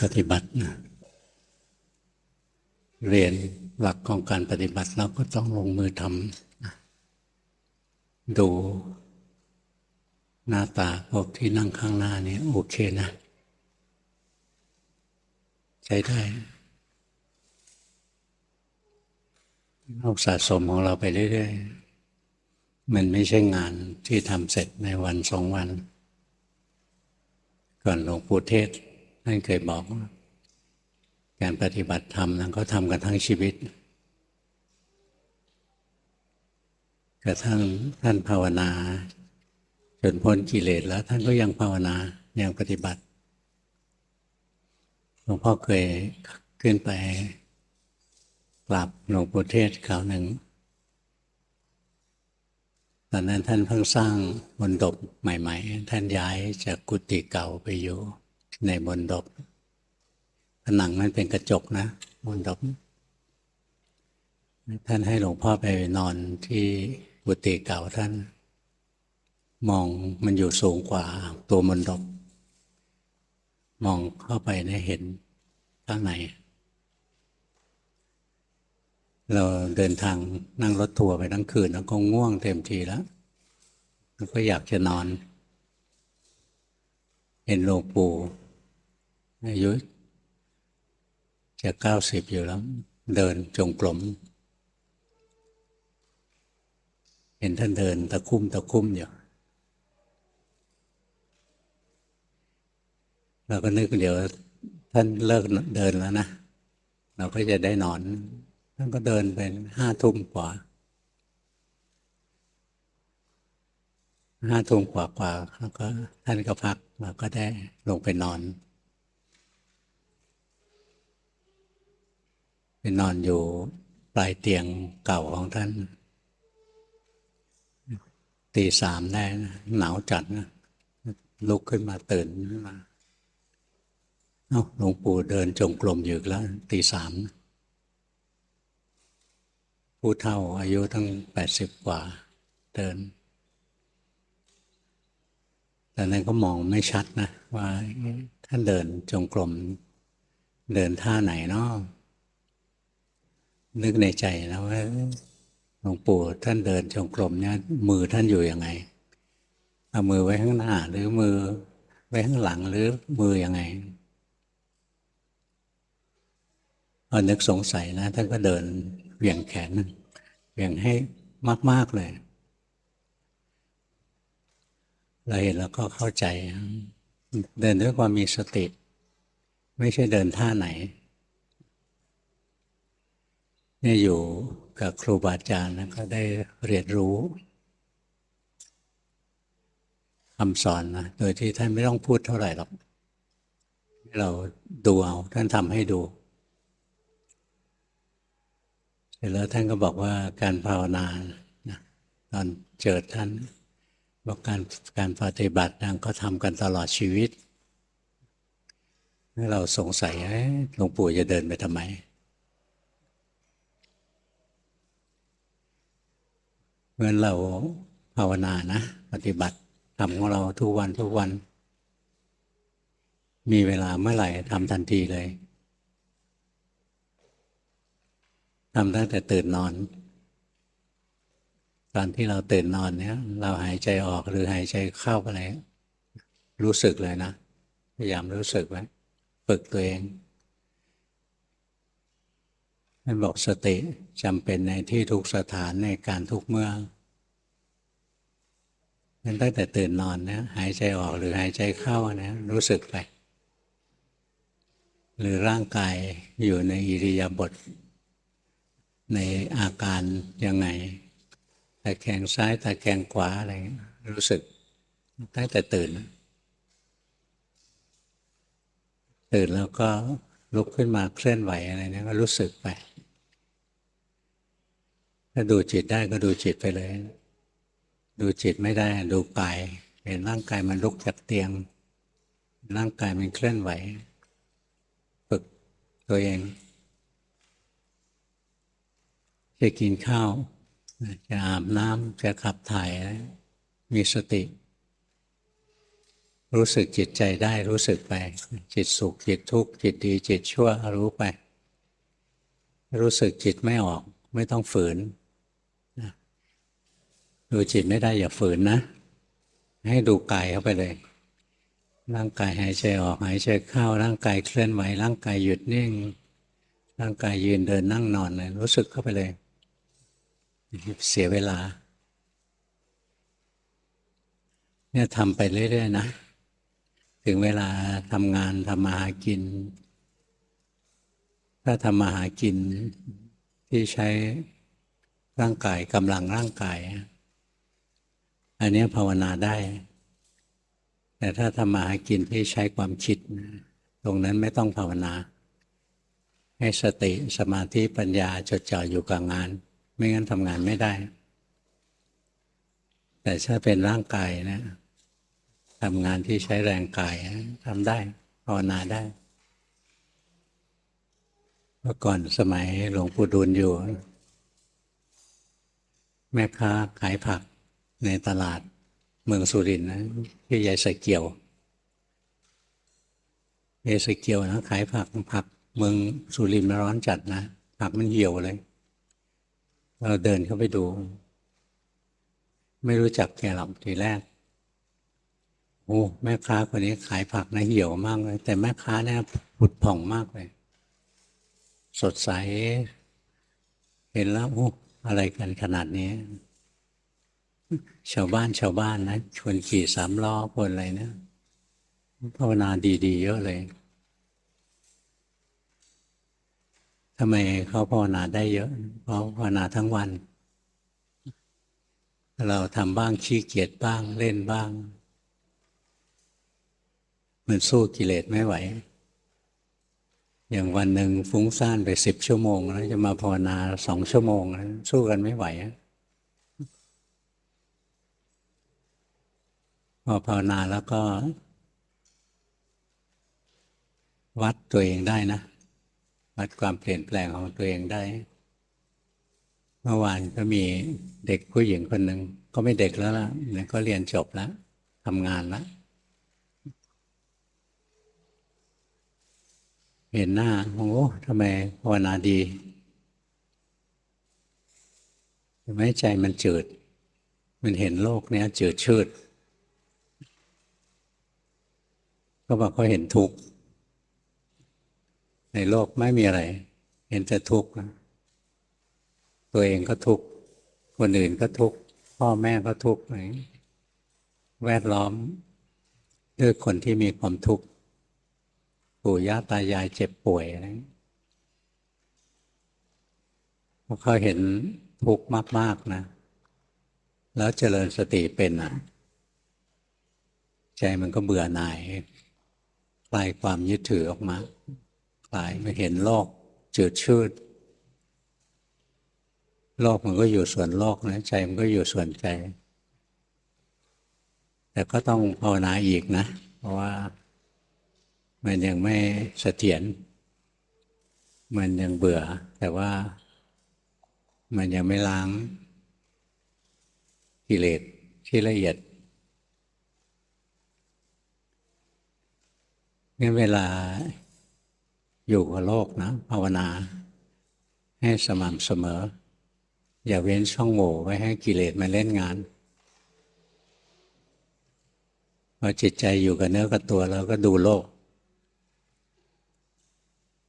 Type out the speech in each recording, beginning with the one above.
ปฏิบัตินะเรียนหลักของการปฏิบัติแล้วก็ต้องลงมือทำดูหน้าตาพวกที่นั่งข้างหน้านี่โอเคนะ ใช้ได้เราสะสมของเราไปเรื่อยๆ มันไม่ใช่งานที่ทำเสร็จในวันสองวัน ก่อนหลวงปู่เทศ ท่านเคยบอกว่าการปฏิบัติธรรมนั้นเขาทำกันทั้งชีวิต กระทั่งท่านภาวนา จนพ้นกิเลสแล้วท่านก็ยังภาวนายังปฏิบัติหลวงพ่อเคยขึ้นไปกราบหลวงปู่เทศคราวหนึ่งตอนนั้นท่านเพิ่งสร้างบนดบใหม่ ๆ ท่านย้ายจากกุฏิเก่าไปอยู่ ในบนดบผนังนั้นเป็นกระจกนะบนดบท่านให้หลวงพ่อไปนอนที่กุฏิเก่าท่าน มองมันอยู่สูงกว่าตัวมนดบมองเข้าไปได้เห็นข้างใน เราเดินทางนั่งรถทัวร์ไปทั้งคืนแล้วก็ง่วงเต็มทีแล้วแล้วก็อยากจะนอน เห็นหลวงปู่ อายุจะเก้าสิบอยู่แล้ว เดินจงกรมเห็นท่านเดินตะคุ่มตะคุ่มอยู่เราก็นึกเดี๋ยวท่านเลิกเดินแล้วนะ เราก็จะได้นอน ท่านก็เดินเป็นห้าทุ่มกว่าห้าทุ่มกว่ากว่าแล้วก็ท่านก็พักเราก็ได้ลงไปนอนไป นอนอยู่ปลายเตียงเก่าของท่าน ตีสามได้นะหนาวจัดนะลุกขึ้นมาตื่นขึ้นมาเอาหลวงปู่เดินจงกรมอยู่แล้วตีสามผู้เฒ่าอายุตั้งแปดสิบกว่า เดิน แต่นั้นก็มองไม่ชัดนะ ว่าท่านเดินจงกรมเดินท่าไหนเนาะ นึกในใจนะว่าหลวงปู่ท่านเดินจงกรมเนี่ยมือท่านอยู่ยังไงเอามือไว้ข้างหน้า หรือมือไว้ข้างหลังหรือมือยังไงพอนึกสงสัยนะท่านก็เดินเหวี่ยงแขนเหวี่ยงให้มาก ๆ เลยเราเห็นแล้วก็เข้าใจ เดินด้วยความมีสติ ไม่ใช่เดินท่าไหน นี่ยอยู่กับครูบาอาจารย์นะก็ได้เรียนรู้คำสอนนะโดยที่ท่านไม่ต้องพูดเท่าไหร่หรอกเราดูเอาท่านทำให้ดูเสร็จแล้วท่านก็บอกว่าการภาวนานะตอนเจอท่านบอกการการปฏิบัตินังก็ทำกันตลอดชีวิตเราสงสัยหลวงปู่จะเดินไปทำไม เมื่อเราภาวนานะ ปฏิบัติทำของเราทุกวันทุกวัน มีเวลาเมื่อไหร่ทำทันทีเลยทำตั้งแต่ตื่นนอน ตอนที่เราตื่นนอนเนี่ย เราหายใจออกหรือหายใจเข้าอะไร รู้สึกเลยนะ พยายามรู้สึกไว้ ฝึกตัวเอง ท่านบอกสติจำเป็นในที่ทุกสถานในการทุกเมื่อตั้งแต่ตื่นนอนเนี่ยหายใจออกหรือหายใจเข้านี่ยรู้สึกไป หรือร่างกายอยู่ในอิริยาบถในอาการยังไงตะแคงซ้ายตะแคงขวาอะไรรู้สึกตั้งแต่ตื่น ตื่นแล้วก็ ลุกขึ้นมาเคลื่อนไหวอะไรเนี่ยก็รู้สึกไป ถ้าดูจิตได้ก็ดูจิตไปเลย ดูจิตไม่ได้ดูกายเห็นร่างกายมันลุกจากเตียง ร่างกายมันเคลื่อนไหว ฝึกตัวเองจะกินข้าว จะอาบน้ำจะขับถ่าย มีสติ รู้สึกจิตใจได้รู้สึกไป จิตสุขจิตทุกข์จิตดีจิตชั่วรู้ไป รู้สึกจิตไม่ออกไม่ต้องฝืนดูจิตไม่ได้อย่าฝืนนะ ให้ดูกายเข้าไปเลย ร่างกายหายใจออกหายใจเข้าร่างกายเคลื่อนไหวร่างกายหยุดนิ่ง ร่างกายยืนเดินนั่งนอนเลยรู้สึกเข้าไปเลย เสียเวลา เนี่ยทำไปเรื่อยๆนะ ถึงเวลาทำงานทำมาหากิน ถ้าทำมาหากินที่ใช้ร่างกายกำลังร่างกาย อันนี้ภาวนาได้ แต่ถ้าทำมาหากินที่ใช้ความคิด ตรงนั้นไม่ต้องภาวนา ให้สติสมาธิปัญญาจดจ่ออยู่กับงาน ไม่งั้นทำงานไม่ได้ แต่ถ้าเป็นร่างกายนะ ทำงานที่ใช้แรงกายทำได้ภาวนาได้เมื่อก่อนสมัยหลวงปู่ดูลอยู่ แม่ค้าขายผักในตลาดเมืองสุรินทร์นะที่ยายสเกียวยายสเกียวนะขายผักผักเมืองสุรินทร์มันร้อนจัดนะผักมันเหี่ยวเลย เราเดินเข้าไปดู ไม่รู้จักแกหรอกทีแรก โอ้แม่ค้าคนนี้ขายผักนะเหี่ยวมากเลย แต่แม่ค้าเนี่ยผุดผ่องมากเลย สดใส เห็นแล้วโอ้อะไรกันขนาดนี้ ชาวบ้านชาวบ้านนะชวนขี่สามล้อคนอะไรเนะภาวนาดีๆเยอะเลยทำไมเขาภาวนาได้เยอะเพราะภาวนาทั้งวัน เราทำบ้างขี้เกียจบ้างเล่นบ้าง มันสู้กิเลสไม่ไหว อย่างวันหนึ่งฟุ้งซ่านไปสิบชั่วโมง แล้ว จะมาภาวนาสองชั่วโมงแล้วสู้กันไม่ไหวพอภาวนาแล้วก็ วัดตัวเองได้นะ วัดความเปลี่ยนแปลงของตัวเองได้ เมื่อวานก็มีเด็กผู้หญิงคนหนึ่งก็ไม่เด็กแล้วล่ะก็เรียนจบแล้วทำงานแล้ว เห็นหน้าโอ้ทำไมภาวนาดีทำไมใจมันจืด มันเห็นโลกเนี้ยจืดชืดก็บอกเขาเห็นทุกข์ในโลกไม่มีอะไร เห็นแต่ทุกข์นะตัวเองก็ทุกข์คนอื่นก็ทุกข์พ่อแม่ก็ทุกข์แวดล้อมด้วยคนที่มีความทุกข์ ปู่ย่าตายายเจ็บป่วยอะไรพอเขาเห็นทุกข์มาก ๆ นะ แล้วเจริญสติเป็นอะ ใจมันก็เบื่อหน่ายคลายความยึดถือออกมาคลายมาเห็นโลกจืดชืดโลกมันก็อยู่ส่วนโลกนะ ใจมันก็อยู่ส่วนใจ แต่ก็ต้องภาวนาอีกนะ เพราะว่า มันยังไม่เสถียรมันยังเบื่อ แต่ว่ามันยังไม่ล้างกิเลสที่ละเอียดงั้นเวลาอยู่กับโลกนะภาวนา ให้สม่ำเสมอ อย่าเว้นช่องโหว่ไว้ให้กิเลสมาเล่นงานพอจิตใจอยู่กับเนื้อกับตัวเราก็ดูโลก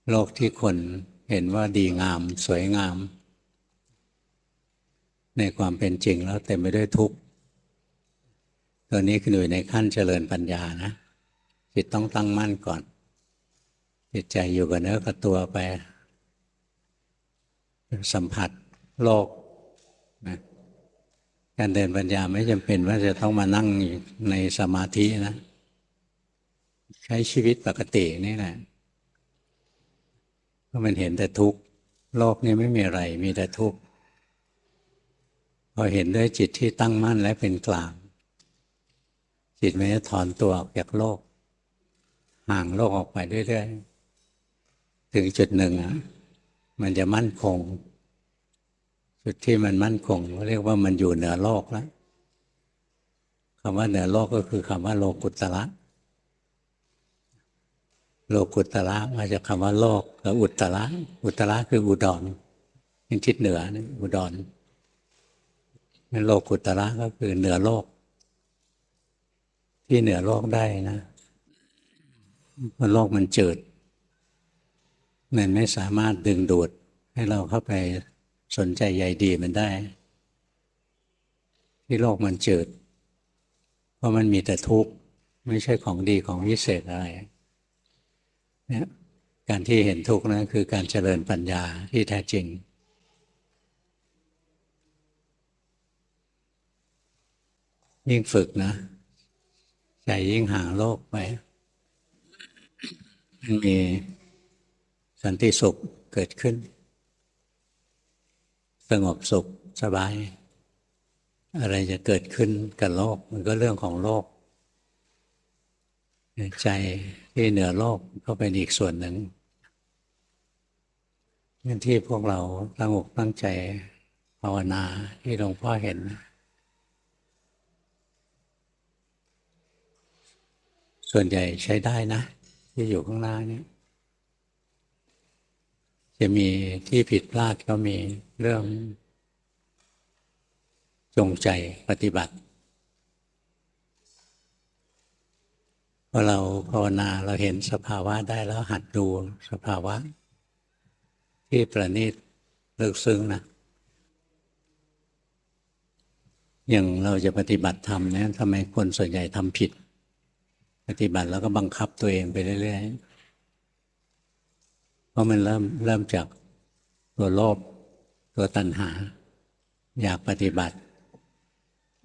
โลกที่คนเห็นว่าดีงามสวยงาม ในความเป็นจริงแล้วเต็มไปด้วยทุกข์ตัวนี้คืออยู่ในขั้นเจริญปัญญานะจิตต้องตั้งมั่นก่อน จิตใจอยู่กับเนื้อกับตัวไป สัมผัสโลกนะการเดินปัญญาไม่จำเป็นว่าจะต้องมานั่งในสมาธินะ ใช้ชีวิตปกตินี่แหละ เพราะมันเห็นแต่ทุกข์โลกนี้ไม่มีอะไร มีแต่ทุกข์พอเห็นด้วยจิตที่ตั้งมั่นและเป็นกลาง จิตมันจะถอนตัวออกจากโลก ห่างโลกออกไปเรื่อยๆถึงจุดหนึ่งอะมันจะมั่นคง จุดที่มันมั่นคงเรียกว่ามันอยู่เหนือโลกแล้วคำว่าเหนือโลกก็คือคำว่าโลกุตระ โลกุตระมาจากคำว่าโลกแล้วอุตระอุตระคืออุดรเป็นทิศเหนือนะอุดรนั่นโลกุตระก็คือเหนือโลก ที่เหนือโลกได้นะเพราะโลกมันจืดมันไม่สามารถดึงดูด ให้เราเข้าไปสนใจใยดีมันได้ ที่โลกมันจืด เพราะมันมีแต่ทุกข์ ไม่ใช่ของดีของวิเศษอะไร เนี่ยการที่เห็นทุกข์นั้นคือการเจริญปัญญาที่แท้จริง ยิ่งฝึกนะใจยิ่งห่างโลกไปมันมีสันติสุขเกิดขึ้น สงบสุขสบาย อะไรจะเกิดขึ้นกับโลก มันก็เรื่องของโลก ใจที่เหนือโลกก็เป็นอีกส่วนหนึ่งนั่นที่พวกเราตั้งอกตั้งใจภาวนาที่หลวงพ่อเห็น ส่วนใหญ่ใช้ได้นะ ที่อยู่ข้างหน้านี้จะมีที่ผิดพลาดก็มีเรื่องจงใจปฏิบัติ พอเราภาวนาเราเห็นสภาวะได้แล้วหัดดูสภาวะ ที่ประณีตลึกซึ้งนะอย่างเราจะปฏิบัติธรรมเนี่ยทำไมคนส่วนใหญ่ทำผิด ปฏิบัติแล้วก็บังคับตัวเองไปเรื่อยๆเพราะมันเริ่มเริ่มจากตัวโลภตัวตัณหา อยากปฏิบัติ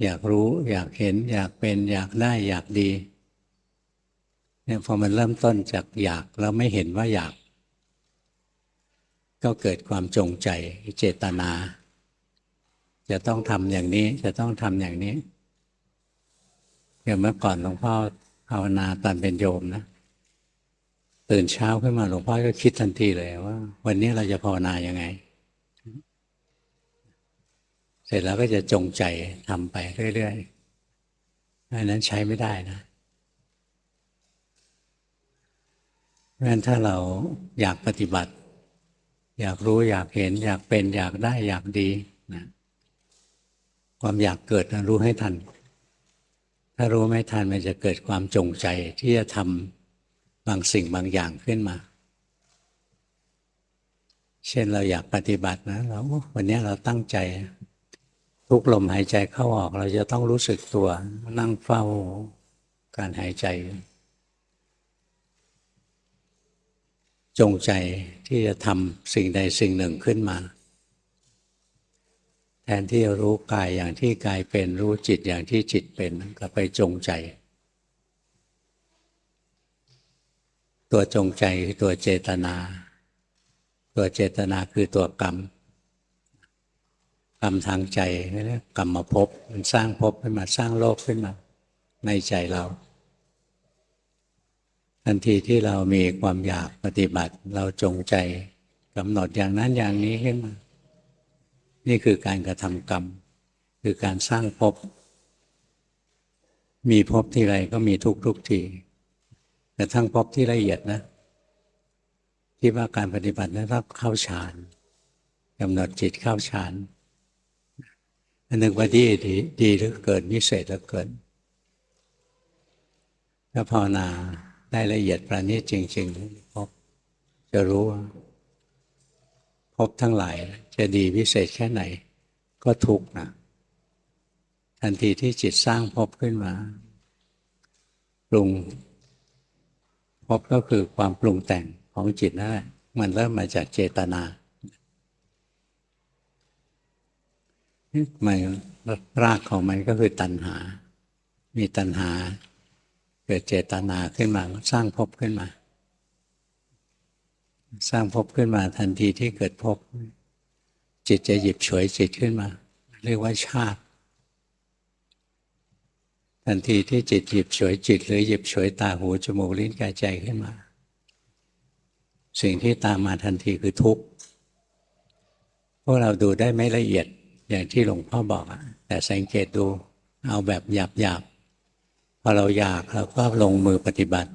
อยากรู้ อยากเห็น อยากเป็น อยากได้อยากดี เนี่ยพอมันเริ่มต้นจากอยากแล้วไม่เห็นว่าอยาก ก็เกิดความจงใจเจตนา จะต้องทำอย่างนี้จะต้องทำอย่างนี้อย่างเมื่อก่อนหลวงพ่อภาวนาตอนเป็นโยมนะตื่นเช้าขึ้นมาหลวงพ่อก็คิดทันทีเลยว่า วันนี้เราจะภาวนายังไง เสร็จแล้วก็จะจงใจทำไปเรื่อยๆอันนั้นใช้ไม่ได้นะ เพราะฉะนั้นถ้าเราอยากปฏิบัติ อยากรู้อยากเห็น อยากเป็นอยากได้อยากดีนะความอยากเกิดรู้ให้ทัน ถ้ารู้ไม่ทันมันจะเกิดความจงใจที่จะทำบางสิ่งบางอย่างขึ้นมา เช่นเราอยากปฏิบัตินะเราวันนี้เราตั้งใจ ทุกลมหายใจเข้าออก เราจะต้องรู้สึกตัวนั่งเฝ้าการหายใจ จงใจที่จะทำสิ่งใดสิ่งหนึ่งขึ้นมา แทนที่จะรู้กายอย่างที่กายเป็นรู้จิตอย่างที่จิตเป็นก็ไปจงใจ ตัวจงใจคือตัวเจตนา ตัวเจตนาคือตัวกรรมกรรมทางใจเรียกกรรมมาพบมันสร้างภพขึ้นมาสร้างโลกขึ้นมา ในใจเรา ทันทีที่เรามีความอยากปฏิบัติ เราจงใจกำหนดอย่างนั้นอย่างนี้ขึ้นมา นี่คือการกระทำกรรม คือการสร้างภพ มีภพที่ไรก็มีทุกทุกทีแต่ทั้งภพที่ละเอียดนะ ที่ว่าการปฏิบัตินั้นต้องเข้าฌานกำหนดจิตเข้าฌานอันหนึ่งว่าดีดีดีหรือเกินวิเศษหรือเกินถ้าภาวนา ได้ละเอียดประณีตจริงๆพบจะรู้ว่าพบทั้งหลาย จะดีพิเศษแค่ไหน ก็ทุกนะทันทีที่จิตสร้างพบขึ้นมาปรุงพบก็คือความปรุงแต่งของจิตนั่นแหละมันเริ่มมาจากเจตนามันรากของมันก็คือตัณหา มีตัณหา เกิดเจตนาขึ้นมาสร้างภพขึ้นมา สร้างภพขึ้นมาทันทีที่เกิดภพจิตจะหยิบฉวยจิตขึ้นมา เรียกว่าชาติ ทันทีที่จิตหยิบฉวยจิต หรือหยิบฉวยตาหูจมูกลิ้นกายใจขึ้นมา สิ่งที่ตามมาทันทีคือทุกข์พวกเราดูได้ไม่ละเอียดอย่างที่หลวงพ่อบอกแต่สังเกตดูเอาแบบหยาบ พอเราอยากเราก็ลงมือปฏิบัติ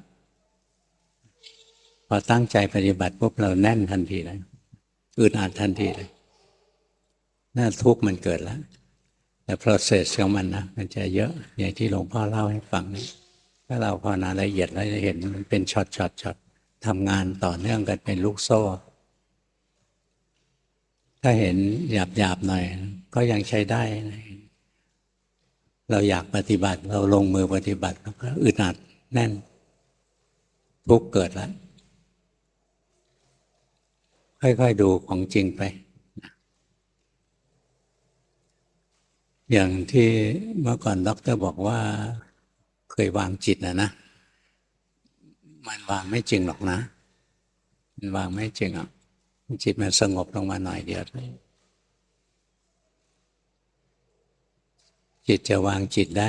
พอตั้งใจปฏิบัติปุ๊บเราแน่นทันทีเลยอึดอัดทันทีเลยน่าทุกข์มันเกิดแล้วแต่ process ของมันนะมันจะเยอะอย่างที่หลวงพ่อเล่าให้ฟังนี่ถ้าเราภาวนาละเอียดเราจะเห็นมันเป็นช็อตช็อตช็อตทำงานต่อเนื่องกันเป็นลูกโซ่ ถ้าเห็นหยาบหยาบหน่อย ก็ยังใช้ได้นะ เราอยากปฏิบัติ เราลงมือปฏิบัติแล้วก็อึดอัดแน่น ทุกเกิดแล้ว ค่อยๆดูของจริงไป อย่างที่เมื่อก่อนด็อกเตอร์บอกว่าเคยวางจิตนะนะ มันวางไม่จริงหรอกนะ มันวางไม่จริงอะจิตมันสงบลงมาหน่อยเดียว จิตจะวางจิตได้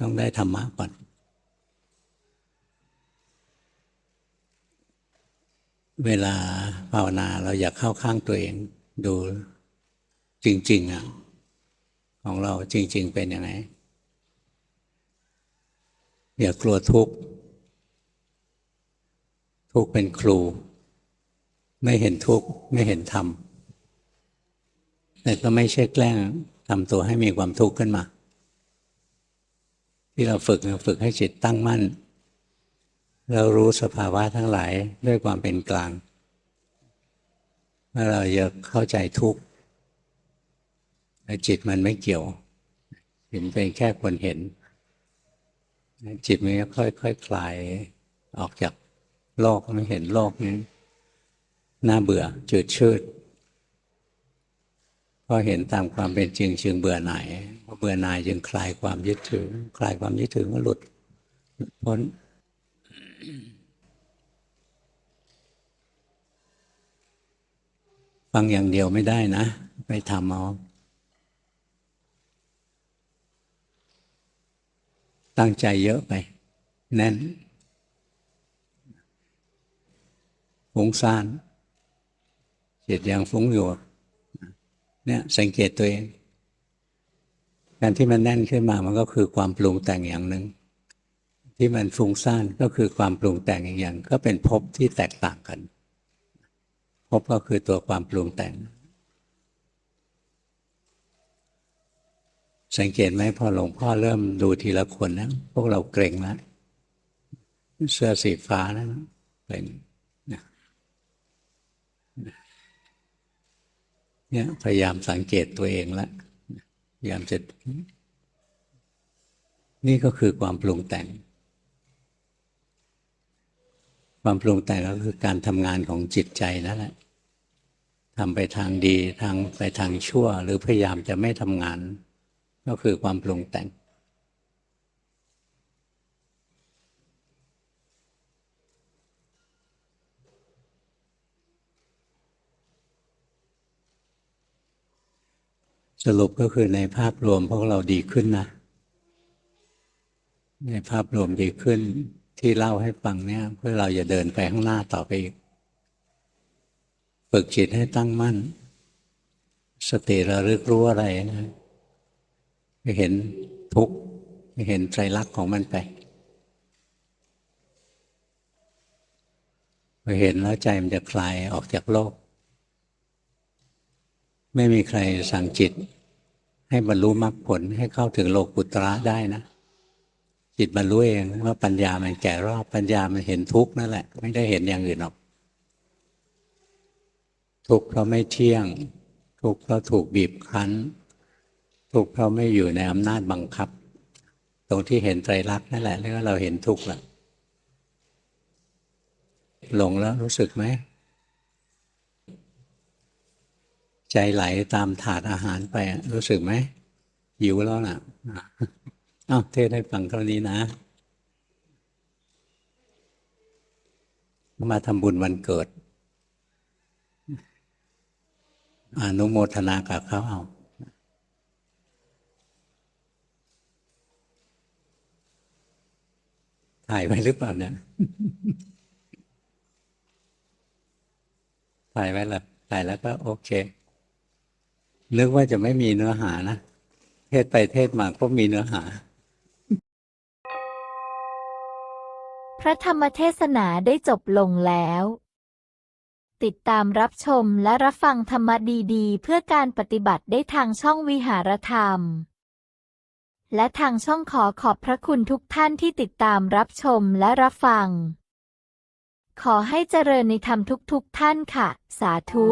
ต้องได้ธรรมะก่อน เวลาภาวนาเราอยากเข้าข้างตัวเอง ดูจริง ๆอะของเราจริง ๆ เป็นยังไง อย่ากลัวทุกข์ ทุกข์เป็นครู ไม่เห็นทุกข์ ไม่เห็นธรรมแต่ก็ไม่ใช่แกล้งทำตัวให้มีความทุกข์ขึ้นมา ที่เราฝึกเราฝึกให้จิตตั้งมั่น เรารู้สภาวะทั้งหลายด้วยความเป็นกลางเมื่อเราจะเข้าใจทุกข์แต่จิตมันไม่เกี่ยวเห็นเป็นแค่คนเห็น จิตมันก็ค่อยๆคคลายออกจากโลกไม่เห็นโลกนี้น่าเบื่อจืดชืด พอเห็นตามความเป็นจริงจึงเบื่อหน่ายพอเบื่อหน่ายจึงคลายความยึดถือ คลายความยึดถือก็หลุดพ้นฟังอย่างเดียวไม่ได้นะ ไปทำเอาตั้งใจเยอะไป แน่นฟุ้งซ่านจิตยังฟุ้งอยู่ เนี่ยสังเกตตัวเอง การที่มันแน่นขึ้นมามันก็คือความปรุงแต่งอย่างหนึ่งที่มันฟุ้งซ่านก็คือความปรุงแต่งอีกอย่าง ก็เป็นภพที่แตกต่างกันภพก็คือตัวความปรุงแต่ง สังเกตไหมพอหลวงพ่อเริ่มดูทีละคนนะพวกเราเกรงแล้วเสื้อสีฟ้านะเกรงนะ เนี่ยพยายามสังเกตตัวเองแล้วพยายามจะนี่ก็คือความปรุงแต่ง ความปรุงแต่งก็คือการทำงานของจิตใจนั่นแหละทำไปทางดีทางไปทางชั่ว หรือพยายามจะไม่ทำงาน ก็คือความปรุงแต่ง สรุปก็คือในภาพรวมพวกเราดีขึ้นนะ ในภาพรวมดีขึ้นที่เล่าให้ฟังเนี่ย เพื่อเราจะเดินไปข้างหน้าต่อไปอีก ฝึกจิตให้ตั้งมั่น สติระลึกรู้อะไรนะให้เห็นทุกข์ให้เห็นไตรลักษณ์ของมันไปพอเห็นแล้วใจมันจะคลายออกจากโลก ไม่มีใครสั่งจิต ให้บรรลุมรรคผลให้เข้าถึงโลกุตระได้นะ จิตบรรลุเองว่าปัญญามันแก่รอบปัญญามันเห็นทุกข์นั่นแหละ ไม่ได้เห็นอย่างอื่นหรอก ทุกข์เพราะไม่เที่ยง ทุกข์เพราะถูกบีบคั้น ทุกข์เพราะไม่อยู่ในอำนาจบังคับ ตรงที่เห็นไตรลักษณ์นั่นแหละเรียกว่าเราเห็นทุกข์ละหลงแล้วรู้สึกไหม ใจไหลตามถาดอาหารไปอะรู้สึกไหมหิวแล้วน่ะอะอ้าวเทศให้ฟังเท่านี้นะ มาทำบุญวันเกิดอนุโมทนากับเขาเอาถ่ายไว้หรือเปล่าเนี่ยถ่ายไว้แล้วถ่ายแล้วก็โอเค นึกว่าจะไม่มีเนื้อหานะ เทศไปเทศมาก็มีเนื้อหา พระธรรมเทศนาได้จบลงแล้ว ติดตามรับชมและรับฟังธรรมดีๆ เพื่อการปฏิบัติได้ทางช่องวิหารธรรม และทางช่องขอขอบพระคุณทุกท่านที่ติดตามรับชมและรับฟัง ขอให้เจริญในธรรมทุกๆท่านค่ะ สาธุ